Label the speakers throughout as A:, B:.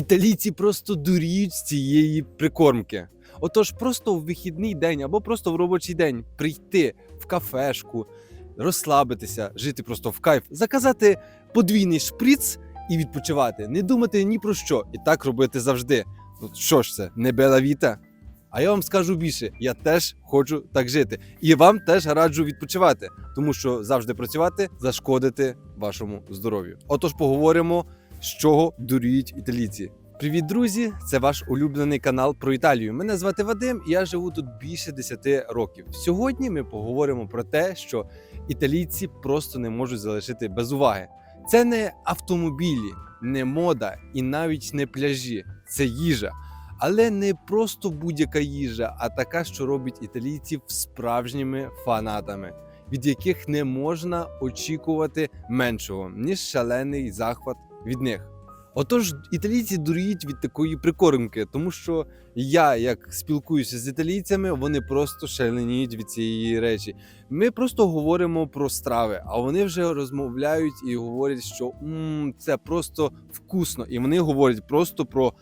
A: Італійці просто дуріють з цієї прикормки. Отож, просто в вихідний день або просто в робочий день прийти в кафешку, розслабитися, жити просто в кайф, заказати подвійний шприц і відпочивати, не думати ні про що, і так робити завжди. Ну що ж це, не бела віта? А я вам скажу більше, я теж хочу так жити. І вам теж раджу відпочивати, тому що завжди працювати зашкодити вашому здоров'ю. Отож, поговоримо, з чого дуріють італійці. Привіт, друзі! Це ваш улюблений канал про Італію. Мене звати Вадим, і я живу тут більше 10 років. Сьогодні ми поговоримо про те, що італійці просто не можуть залишити без уваги. Це не автомобілі, не мода і навіть не пляжі, це їжа. Але не просто будь-яка їжа, а така, що робить італійців справжніми фанатами, від яких не можна очікувати меншого, ніж шалений захват від них. Отож, італійці дуріють від такої прикормки, тому що я, як спілкуюся з італійцями, вони просто шаленіють від цієї речі. Ми просто говоримо про страви, а вони вже розмовляють і говорять, що «М, це просто вкусно. І вони говорять просто про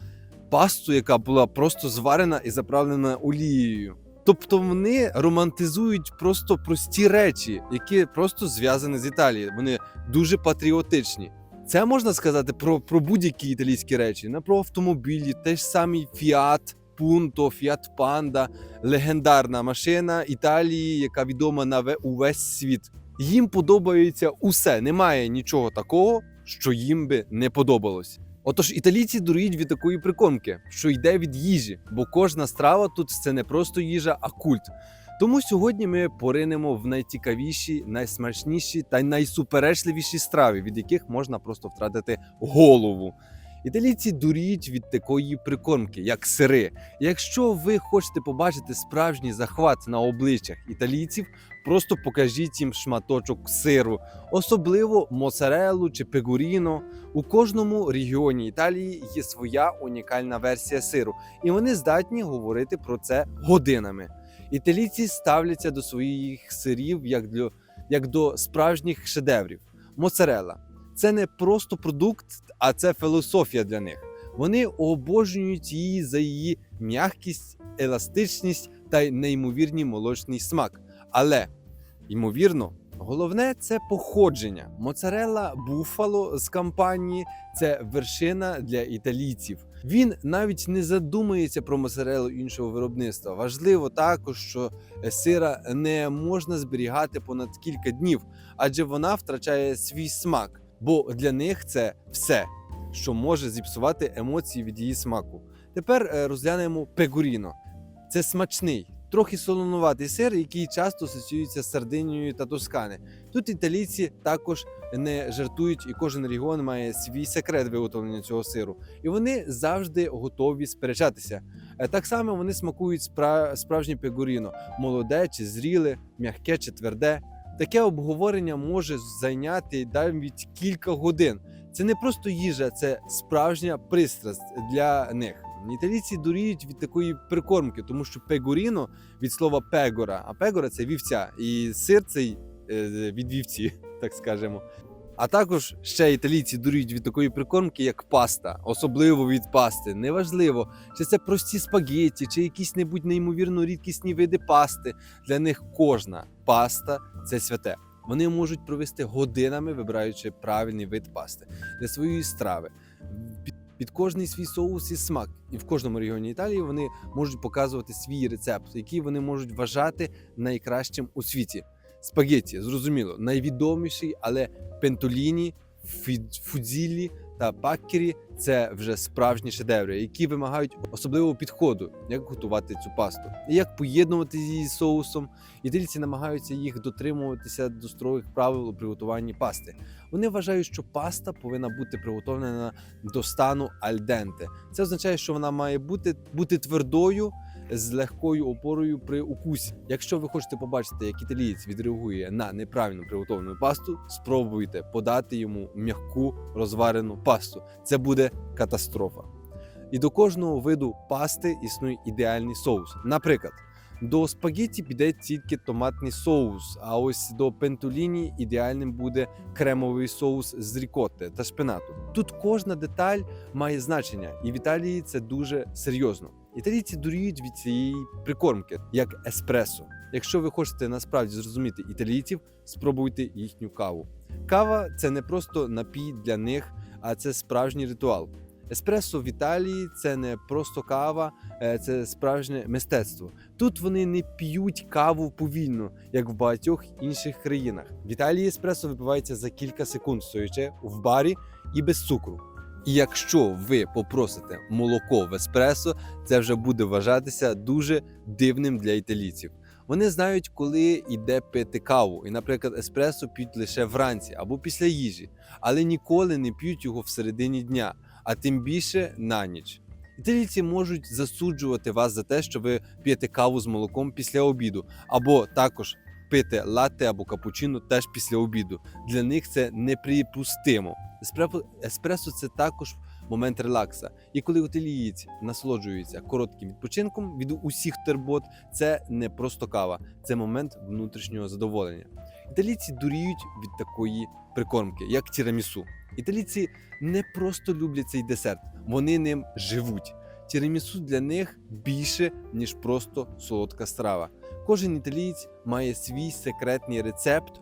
A: пасту, яка була просто зварена і заправлена олією. Тобто вони романтизують просто прості речі, які просто зв'язані з Італією. Вони дуже патріотичні. Це можна сказати про, про будь-які італійські речі, не про автомобілі, те ж самі Fiat Punto, Fiat Panda, легендарна машина Італії, яка відома на ве- увесь світ. Їм подобається усе. Немає нічого такого, що їм би не подобалось. Отож, італійці дурують від такої прикормки, що йде від їжі, бо кожна страва тут це не просто їжа, а культ. Тому сьогодні ми поринемо в найцікавіші, найсмачніші та найсуперечливіші страви, від яких можна просто втратити голову. Італійці дуріють від такої прикормки, як сири. Якщо ви хочете побачити справжній захват на обличчях італійців, просто покажіть їм шматочок сиру, особливо моцарелу чи пегуріно. У кожному регіоні Італії є своя унікальна версія сиру, і вони здатні говорити про це годинами. Італійці ставляться до своїх сирів як до, як до справжніх шедеврів. Моцарелла це не просто продукт, а це філософія для них. Вони обожнюють її за її м'якість, еластичність та неймовірний молочний смак. Але, ймовірно, головне це походження. Моцарелла буфало з кампанії це вершина для італійців. Він навіть не задумується про моцарелу іншого виробництва. Важливо також, що сира не можна зберігати понад кілька днів, адже вона втрачає свій смак, бо для них це все, що може зіпсувати емоції від її смаку. Тепер е, розглянемо пегуріно. Це смачний, трохи солонуватий сир, який часто асоціюється з Сардинією та Тоскани. Тут італійці також не жартують, і кожен регіон має свій секрет виготовлення цього сиру, і вони завжди готові сперечатися. Е, Так само вони смакують спра- справжнє пегуріно, молоде чи зріле, м'яке чи тверде. Таке обговорення може зайняти навіть кілька годин. Це не просто їжа, це справжня пристрасть для них. Італійці дуріють від такої прикормки, тому що пегуріно від слова пегора, а пегора це вівця, і сир цей е, від вівці, так скажемо. А також ще італійці дуріють від такої прикормки, як паста, особливо від пасти. Неважливо, чи це прості спагетті, чи якісь небудь неймовірно рідкісні види пасти. Для них кожна паста це святе. Вони можуть провести годинами, вибираючи правильний вид пасти для своєї страви. Під, кожний свій соус і смак. І в кожному регіоні Італії вони можуть показувати свій рецепт, який вони можуть вважати найкращим у світі. Спагетті, зрозуміло, найвідоміший, але пентоліні, фудзілі та паккері це вже справжні шедеври, які вимагають особливого підходу, як готувати цю пасту і як поєднувати її з соусом. Італійці намагаються їх дотримуватися до строгих правил у приготуванні пасти. Вони вважають, що паста повинна бути приготовлена до стану альденте. Це означає, що вона має бути, бути твердою з легкою опорою при укусі. Якщо ви хочете побачити, як італієць відреагує на неправильно приготовлену пасту, спробуйте подати йому м'яку розварену пасту. Це буде катастрофа. І до кожного виду пасти існує ідеальний соус. Наприклад, До спагетті піде тільки томатний соус, а ось до пентоліні ідеальним буде кремовий соус з рікотти та шпинату. Тут кожна деталь має значення, і в Італії це дуже серйозно. Італійці дуріють від цієї прикормки, як еспресо. Якщо ви хочете насправді зрозуміти італійців, спробуйте їхню каву. Кава це не просто напій для них, а це справжній ритуал. Еспресо в Італії це не просто кава, е, це справжнє мистецтво. Тут вони не п'ють каву повільно, як в багатьох інших країнах. В Італії еспресо випивається за кілька секунд, стоячи в барі і без цукру. Якщо ви попросите молоко в еспресо, це вже буде вважатися дуже дивним для італійців. Вони знають, коли йде пити каву, і, наприклад, еспресо п'ють лише вранці або після їжі, але ніколи не п'ють його всередині дня, а тим більше на ніч. Італійці можуть засуджувати вас за те, що ви п'єте каву з молоком після обіду, або також пити латте або капучино теж після обіду. Для них це неприпустимо. Еспресо, це також момент релакса. І коли італієць насолоджується коротким відпочинком від усіх тербот, це не просто кава, це момент внутрішнього задоволення. Італійці дуріють від такої прикормки, як тірамісу. Італійці не просто люблять цей десерт, вони ним живуть. Тірамісу для них більше, ніж просто солодка страва. Кожен італієць має свій секретний рецепт,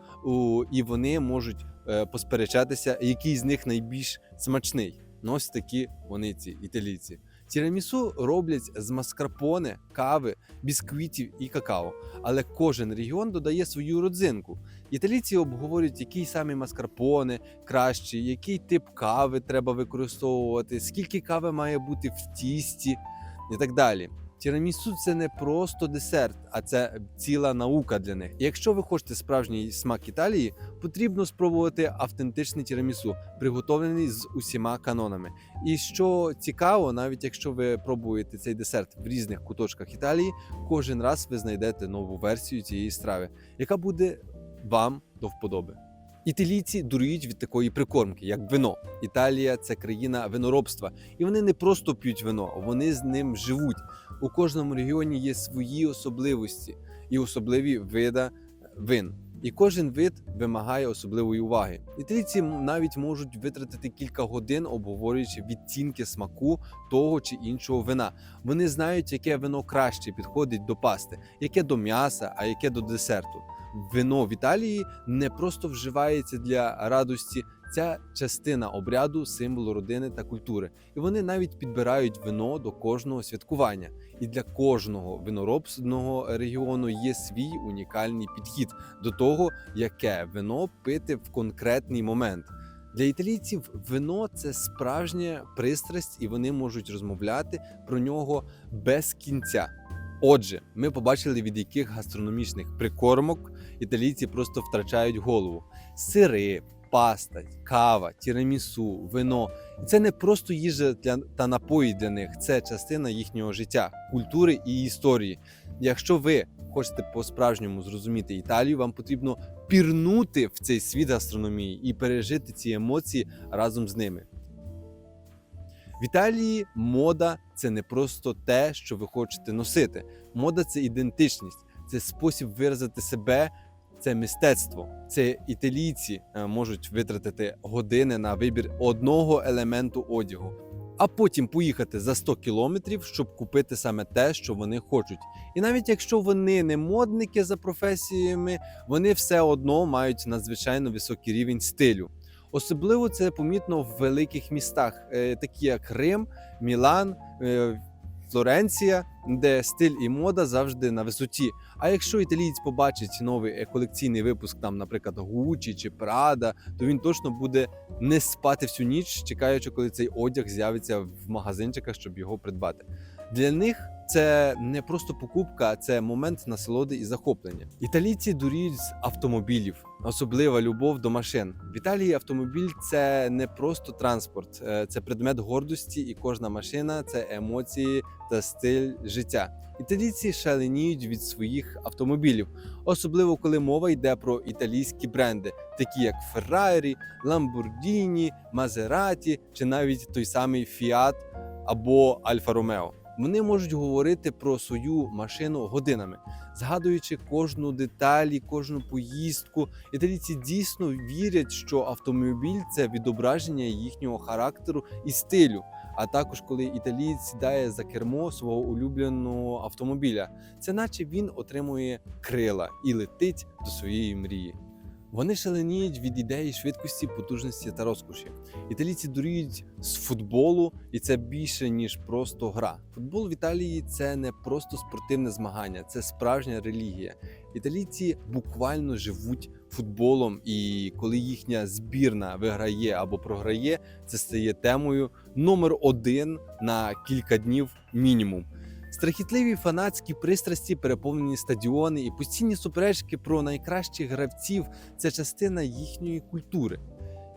A: і вони можуть посперечатися, який з них найбільш смачний. Ну, ось такі вони ці італійці. Тірамісу роблять з маскарпоне, кави, бісквітів і какао. Але кожен регіон додає свою родзинку. Італійці обговорюють, який саме маскарпоне кращий, який тип кави треба використовувати, скільки кави має бути в тісті і так далі. Тірамісу це не просто десерт, а це ціла наука для них. Якщо ви хочете справжній смак Італії, потрібно спробувати автентичний тірамісу, приготовлений з усіма канонами. І що цікаво, навіть якщо ви пробуєте цей десерт в різних куточках Італії, кожен раз ви знайдете нову версію цієї страви, яка буде вам до вподоби. Італійці дурують від такої прикормки, як вино. Італія це країна виноробства, і вони не просто п'ють вино, вони з ним живуть. У кожному регіоні є свої особливості і особливі вида вин. І кожен вид вимагає особливої уваги. Італійці навіть можуть витратити кілька годин, обговорюючи відтінки смаку того чи іншого вина. Вони знають, яке вино краще підходить до пасти, яке до м'яса, а яке до десерту. Вино в Італії не просто вживається для радості, ця частина обряду, символу родини та культури. І вони навіть підбирають вино до кожного святкування. І для кожного виноробного регіону є свій унікальний підхід до того, яке вино пити в конкретний момент. Для італійців вино це справжня пристрасть, і вони можуть розмовляти про нього без кінця. Отже, ми побачили, від яких гастрономічних прикормок італійці просто втрачають голову: сири, паста, кава, тірамісу, вино. І це не просто їжа для та напої для них, це частина їхнього життя, культури і історії. Якщо ви хочете по-справжньому зрозуміти Італію, вам потрібно пірнути в цей світ гастрономії і пережити ці емоції разом з ними. В Італії мода це не просто те, що ви хочете носити. Мода це ідентичність, це спосіб виразити себе, це мистецтво. Це італійці е, можуть витратити години на вибір одного елементу одягу, а потім поїхати за 100 кілометрів, щоб купити саме те, що вони хочуть. І навіть якщо вони не модники за професіями, вони все одно мають надзвичайно високий рівень стилю. Особливо це помітно в великих містах, е, такі як Рим, Мілан, е, Флоренція, де стиль і мода завжди на висоті. А якщо італієць побачить новий е, колекційний випуск, там, наприклад, Гуччі чи Прада, то він точно буде не спати всю ніч, чекаючи, коли цей одяг з'явиться в магазинчиках, щоб його придбати. Для них це не просто покупка, це момент насолоди і захоплення. Італійці дуріють з автомобілів, особлива любов до машин. В Італії автомобіль це не просто транспорт, е, це предмет гордості, і кожна машина це емоції та стиль життя. Італійці шаленіють від своїх автомобілів, особливо коли мова йде про італійські бренди, такі як Ferrari, Lamborghini, Maserati чи навіть той самий Fiat або Альфа Ромео. Вони можуть говорити про свою машину годинами, згадуючи кожну деталь, і кожну поїздку. Італійці дійсно вірять, що автомобіль це відображення їхнього характеру і стилю. А також коли італієць сідає за кермо свого улюбленого автомобіля, це наче він отримує крила і летить до своєї мрії. Вони шаленіють від ідеї швидкості, потужності та розкоші. Італійці дуріють з футболу, і це більше ніж просто гра. Футбол в Італії це не просто спортивне змагання, це справжня релігія. Італійці буквально живуть футболом, і коли їхня збірна виграє або програє, це стає темою номер один на кілька днів мінімум. Страхітливі фанатські пристрасті, переповнені стадіони і постійні суперечки про найкращих гравців це частина їхньої культури.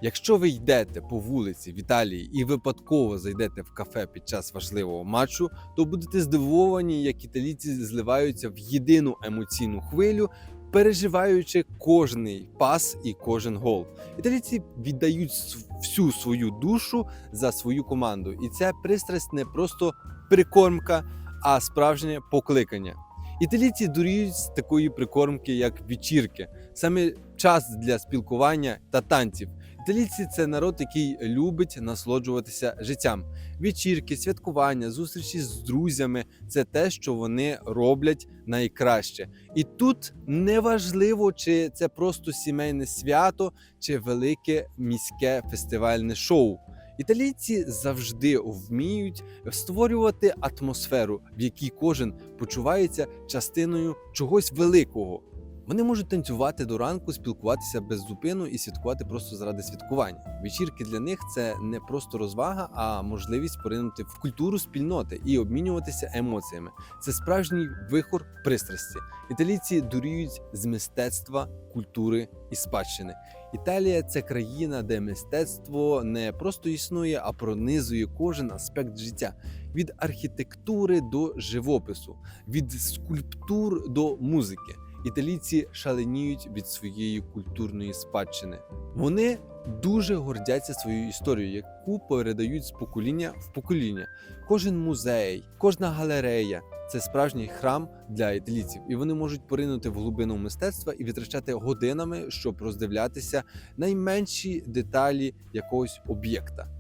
A: Якщо ви йдете по вулиці в Італії і випадково зайдете в кафе під час важливого матчу, то будете здивовані, як італійці зливаються в єдину емоційну хвилю, переживаючи кожний пас і кожен гол. Італійці віддають всю свою душу за свою команду, і ця пристрасть не просто прикормка, а справжнє покликання. Італійці дуріють з такої прикормки, як вечірки, саме час для спілкування та танців. Італійці це народ, який любить насолоджуватися життям. Вечірки, святкування, зустрічі з друзями це те, що вони роблять найкраще. І тут неважливо, чи це просто сімейне свято, чи велике міське фестивальне шоу. Італійці завжди вміють створювати атмосферу, в якій кожен почувається частиною чогось великого. Вони можуть танцювати до ранку, спілкуватися без зупину і святкувати просто заради святкування. Вечірки для них це не просто розвага, а можливість поринути в культуру спільноти і обмінюватися емоціями. Це справжній вихор пристрасті. Італійці дуріють з мистецтва, культури і спадщини. Італія це країна, де мистецтво не просто існує, а пронизує кожен аспект життя від архітектури до живопису, від скульптур до музики. Італійці шаленіють від своєї культурної спадщини. Вони дуже гордяться своєю історією, яку передають з покоління в покоління. Кожен музей, кожна галерея це справжній храм для італійців, і вони можуть поринути в глибину мистецтва і витрачати годинами, щоб роздивлятися найменші деталі якогось об'єкта.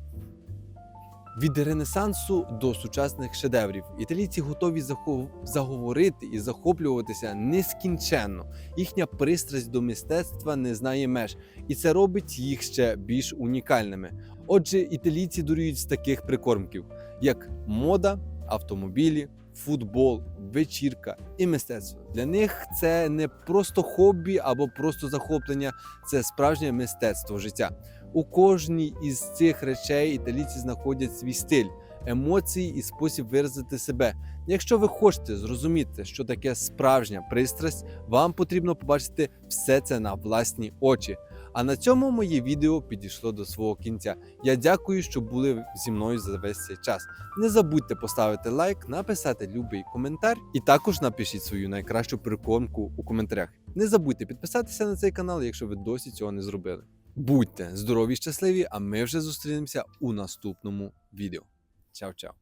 A: Від Ренесансу до сучасних шедеврів італійці готові заговорити і захоплюватися нескінченно. Їхня пристрасть до мистецтва не знає меж, і це робить їх ще більш унікальними. Отже, італійці дурюють з таких прикормків, як мода, автомобілі, футбол, вечірка і мистецтво. Для них це не просто хобі або просто захоплення, це справжнє мистецтво життя. У кожній із цих речей італійці знаходять свій стиль, емоції і спосіб виразити себе. Якщо ви хочете зрозуміти, що таке справжня пристрасть, вам потрібно побачити все це на власні очі. А на цьому моє відео підійшло до свого кінця. Я дякую, що були зі мною за весь цей час. Не забудьте поставити лайк, написати любий коментар і також напишіть свою найкращу прикормку у коментарях. Не забудьте підписатися на цей канал, якщо ви досі цього не зробили. Будьте здорові, щасливі, а ми вже зустрінемося у наступному відео. Чао-чао!